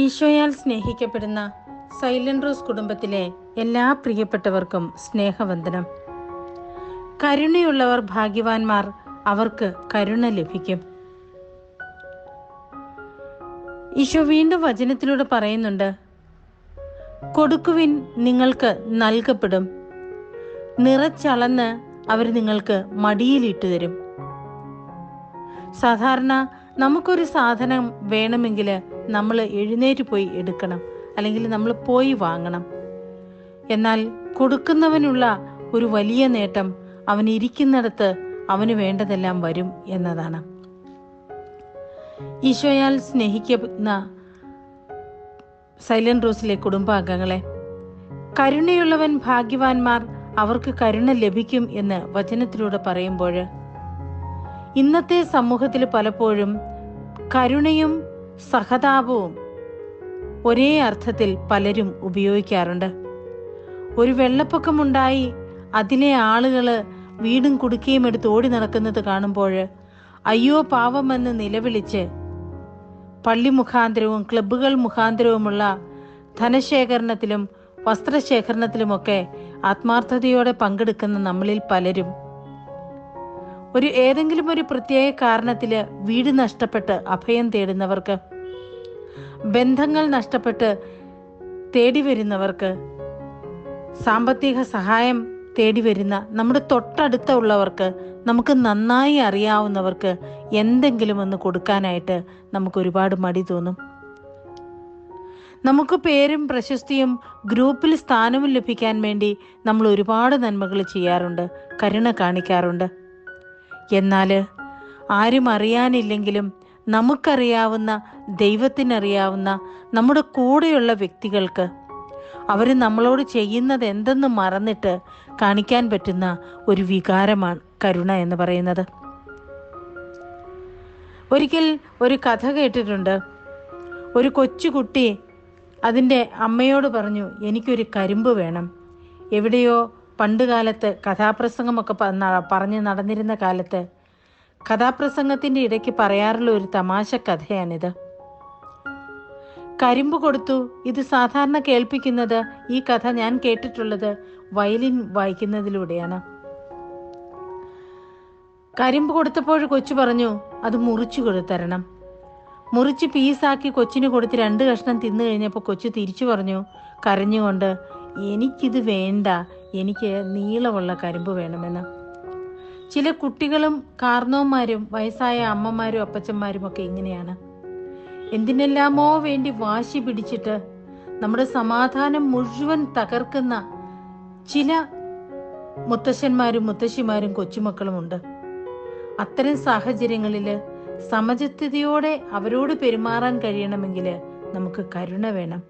ഈശോയാൽ സ്നേഹിക്കപ്പെടുന്ന silent rose കുടുംബത്തിലെ എല്ലാ പ്രിയപ്പെട്ടവർക്കും സ്നേഹവന്ദനം. കരുണയുള്ളവർ ഭാഗ്യവാന്മാർ അവർക്ക് കരുണ ലഭിക്കും. ഈശോ വീണ്ടും വചനത്തിലൂടെ പറയുന്നുണ്ട് കൊടുക്കുവിൻ നിങ്ങൾക്ക് നൽകപ്പെടും. നിറച്ചളന്ന് അവർ നിങ്ങൾക്ക് മടിയിലിട്ടു തരും. സാധാരണ നമുക്കൊരു സാധനം വേണമെങ്കിൽ നമ്മൾ എഴുന്നേറ്റ് പോയി എടുക്കണം. അല്ലെങ്കിൽ നമ്മൾ പോയി വാങ്ങണം. എന്നാൽ കൊടുക്കുന്നവനുള്ള ഒരു വലിയ നേട്ടം അവൻ ഇരിക്കുന്നിടത്ത് അവന് വേണ്ടതെല്ലാം വരും എന്നതാണ്. ഈശോയാൽ സ്നേഹിക്കുന്ന സൈലന്റ് റോസിലെ കുടുംബാംഗങ്ങളെ കരുണയുള്ളവൻ ഭാഗ്യവാന്മാർ അവർക്ക് കരുണ ലഭിക്കും എന്ന് വചനത്തിലൂടെ പറയുമ്പോൾ ഇന്നത്തെ സമൂഹത്തിൽ പലപ്പോഴും കരുണയും സഹതാപവും ഒരേ അർത്ഥത്തിൽ പലരും ഉപയോഗിക്കാറുണ്ട്. ഒരു വെള്ളപ്പൊക്കമുണ്ടായി അതിലെ ആളുകൾ വീടും കുടുക്കയും എടുത്ത് ഓടി നടക്കുന്നത് കാണുമ്പോൾ അയ്യോ പാവമെന്ന് നിലവിളിച്ച് പള്ളി മുഖാന്തരവും ക്ലബ്ബുകൾ മുഖാന്തരവുമുള്ള ധനശേഖരണത്തിലും വസ്ത്രശേഖരണത്തിലുമൊക്കെ ആത്മാർത്ഥതയോടെ പങ്കെടുക്കുന്ന നമ്മളിൽ പലരും ഒരു ഏതെങ്കിലും ഒരു പ്രത്യേക കാരണത്തിൽ വീട് നഷ്ടപ്പെട്ട് അഭയം തേടുന്നവർക്ക് ബന്ധങ്ങൾ നഷ്ടപ്പെട്ട് തേടി വരുന്നവർക്ക് സാമ്പത്തിക സഹായം തേടി വരുന്ന നമ്മുടെ തൊട്ടടുത്ത ഉള്ളവർക്ക് നമുക്ക് നന്നായി അറിയാവുന്നവർക്ക് എന്തെങ്കിലും ഒന്ന് കൊടുക്കാനായിട്ട് നമുക്ക് ഒരുപാട് മടി തോന്നും. നമുക്ക് പേരും പ്രശസ്തിയും ഗ്രൂപ്പിൽ സ്ഥാനവും ലഭിക്കാൻ വേണ്ടി നമ്മൾ ഒരുപാട് നന്മകൾ ചെയ്യാറുണ്ട് കരുണ കാണിക്കാറുണ്ട്. എന്നാൽ ആരും അറിയാനില്ലെങ്കിലും നമുക്കറിയാവുന്ന ദൈവത്തിനറിയാവുന്ന നമ്മുടെ കൂടെയുള്ള വ്യക്തികൾക്ക് അവർ നമ്മളോട് ചെയ്യുന്നത് എന്തെന്ന് മറന്നിട്ട് കാണിക്കാൻ പറ്റുന്ന ഒരു വികാരമാണ് കരുണ എന്ന് പറയുന്നത്. ഒരിക്കൽ ഒരു കഥ കേട്ടിട്ടുണ്ട്. ഒരു കൊച്ചുകുട്ടി അതിന്റെ അമ്മയോട് പറഞ്ഞു എനിക്കൊരു കരിമ്പ് വേണം. എവിടെയോ പണ്ട് കാലത്ത് കഥാപ്രസംഗമൊക്കെ പറഞ്ഞ് നടന്നിരുന്ന കാലത്ത് കഥാപ്രസംഗത്തിന്റെ ഇടയ്ക്ക് പറയാറുള്ള ഒരു തമാശ കഥയാണിത്. കരിമ്പ് കൊടുത്തു ഇത് സാധാരണ കേൾപ്പിക്കുന്നത് ഈ കഥ ഞാൻ കേട്ടിട്ടുള്ളത് വയലിൻ വായിക്കുന്നതിലൂടെയാണ്. കരിമ്പ് കൊടുത്തപ്പോൾ കൊച്ചു പറഞ്ഞു അത് മുറിച്ചു കൊടുത്തരണം. മുറിച്ച് പീസാക്കി കൊച്ചിന് കൊടുത്ത് രണ്ട് കഷ്ണം തിന്നു കഴിഞ്ഞപ്പോൾ കൊച്ചു തിരിച്ചു പറഞ്ഞു കരഞ്ഞുകൊണ്ട് എനിക്കിത് വേണ്ട എനിക്ക് നീളമുള്ള കരിമ്പ് വേണമെന്ന്. ചില കുട്ടികളും കാർന്നോന്മാരും വയസ്സായ അമ്മമാരും അപ്പച്ചന്മാരും ഒക്കെ ഇങ്ങനെയാണ്. എന്തിനെല്ലാമോ വേണ്ടി വാശി പിടിച്ചിട്ട് നമ്മുടെ സമാധാനം മുഴുവൻ തകർക്കുന്ന ചില മുത്തശ്ശന്മാരും മുത്തശ്ശിമാരും കൊച്ചുമക്കളുമുണ്ട്. അത്തരം സാഹചര്യങ്ങളിൽ സമചിത്തതയോടെ അവരോട് പെരുമാറാൻ കഴിയണമെങ്കിൽ നമുക്ക് കരുണ വേണം.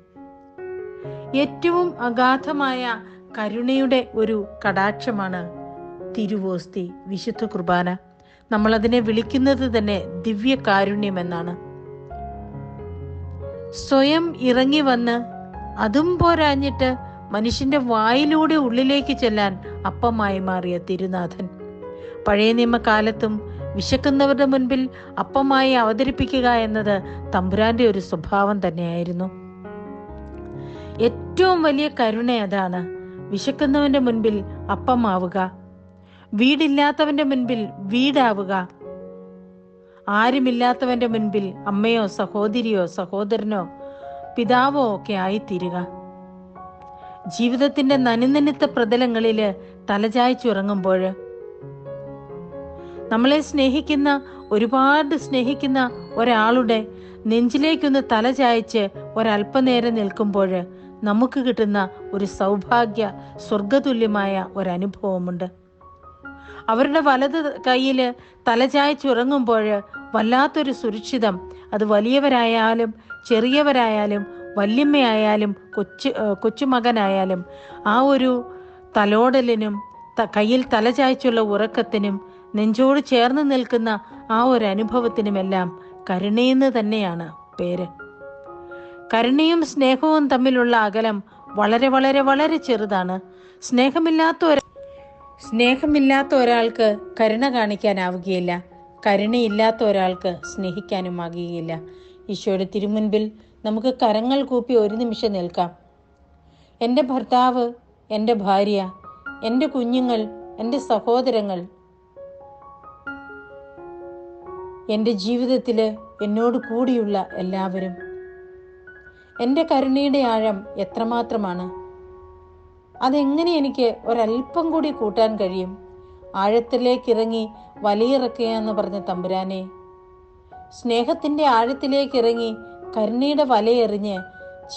ഏറ്റവും അഗാധമായ കരുണയുടെ ഒരു കടാക്ഷമാണ് തിരുവോസ്തി വിശുദ്ധ കുർബാന. നമ്മളതിനെ വിളിക്കുന്നത് തന്നെ ദിവ്യ കാരുണ്യം എന്നാണ് സ്വയം ഇറങ്ങി വന്ന് അതും പോരാഞ്ഞിട്ട് മനുഷ്യന്റെ വായിലൂടെ ഉള്ളിലേക്ക് ചെല്ലാൻ അപ്പമായി മാറിയ തിരുനാഥൻ. പഴയ നിയമകാലത്തും വിശക്കുന്നവരുടെ മുൻപിൽ അപ്പമായി അവതരിപ്പിക്കുക എന്നത് തമ്പുരാന്റെ ഒരു സ്വഭാവം തന്നെയായിരുന്നു. ഏറ്റവും വലിയ കരുണ അതാണ് വിശക്കുന്നവന്റെ മുൻപിൽ അപ്പമാവുക. വീടില്ലാത്തവന്റെ മുൻപിൽ വീടാവുക. ആരുമില്ലാത്തവന്റെ മുൻപിൽ അമ്മയോ സഹോദരിയോ സഹോദരനോ പിതാവോ ഒക്കെ ആയിത്തീരുക. ജീവിതത്തിന്റെ നനുനനുത്ത പ്രതലങ്ങളിൽ തലചായ്ച്ചുറങ്ങുമ്പോൾ നമ്മളെ സ്നേഹിക്കുന്ന ഒരുപാട് സ്നേഹിക്കുന്ന ഒരാളുടെ നെഞ്ചിലേക്കൊന്ന് തലചായ്ച്ച് ഒരല്പനേരം നിൽക്കുമ്പോൾ നമുക്ക് കിട്ടുന്ന ഒരു സൗഭാഗ്യ സ്വർഗതുല്യമായ ഒരനുഭവമുണ്ട്. അവരുടെ വലത് കയ്യിൽ തലചായ്ച്ചുറങ്ങുമ്പോൾ വല്ലാത്തൊരു സുരക്ഷിതം. അത് വലിയവരായാലും ചെറിയവരായാലും വല്യമ്മയായാലും കൊച്ചു കൊച്ചുമകനായാലും ആ ഒരു തലോടലിനും കയ്യിൽ തലചായ്ച്ചുള്ള ഉറക്കത്തിനും നെഞ്ചോട് ചേർന്ന് നിൽക്കുന്ന ആ ഒരു അനുഭവത്തിനുമെല്ലാം കരുണയെന്ന് തന്നെയാണ് പേര്. കരുണയും സ്നേഹവും തമ്മിലുള്ള അകലം വളരെ വളരെ വളരെ ചെറുതാണ്. സ്നേഹമില്ലാത്ത ഒരാ സ്നേഹമില്ലാത്ത ഒരാൾക്ക് കരുണ കാണിക്കാനാവുകയില്ല. കരുണയില്ലാത്ത ഒരാൾക്ക് സ്നേഹിക്കാനും ആകുകയില്ല ഈശോയുടെ തിരുമുൻപിൽ നമുക്ക് കരങ്ങൾ കൂപ്പി ഒരു നിമിഷം നിൽക്കാം. എന്റെ ഭർത്താവ് എന്റെ ഭാര്യ എന്റെ കുഞ്ഞുങ്ങൾ എന്റെ സഹോദരങ്ങൾ എന്റെ ജീവിതത്തിൽ എന്നോട് കൂടിയുള്ള എല്ലാവരും എന്റെ കരുണയുടെ ആഴം എത്രമാത്രമാണ്? അതെങ്ങനെ എനിക്ക് ഒരല്പം കൂടി കൂട്ടാൻ കഴിയും? ആഴത്തിലേക്ക് ഇറങ്ങി വലിയിറക്കുക എന്ന് പറഞ്ഞ തമ്പുരാനെ സ്നേഹത്തിന്റെ ആഴത്തിലേക്ക് ഇറങ്ങി കരുണയുടെ വലയെറിഞ്ഞ്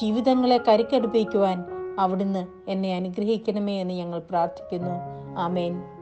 ജീവിതങ്ങളെ കരിക്കടുപ്പിക്കുവാൻ അവിടുന്ന് എന്നെ അനുഗ്രഹിക്കണമേ എന്ന് ഞങ്ങൾ പ്രാർത്ഥിക്കുന്നു. ആമേൻ.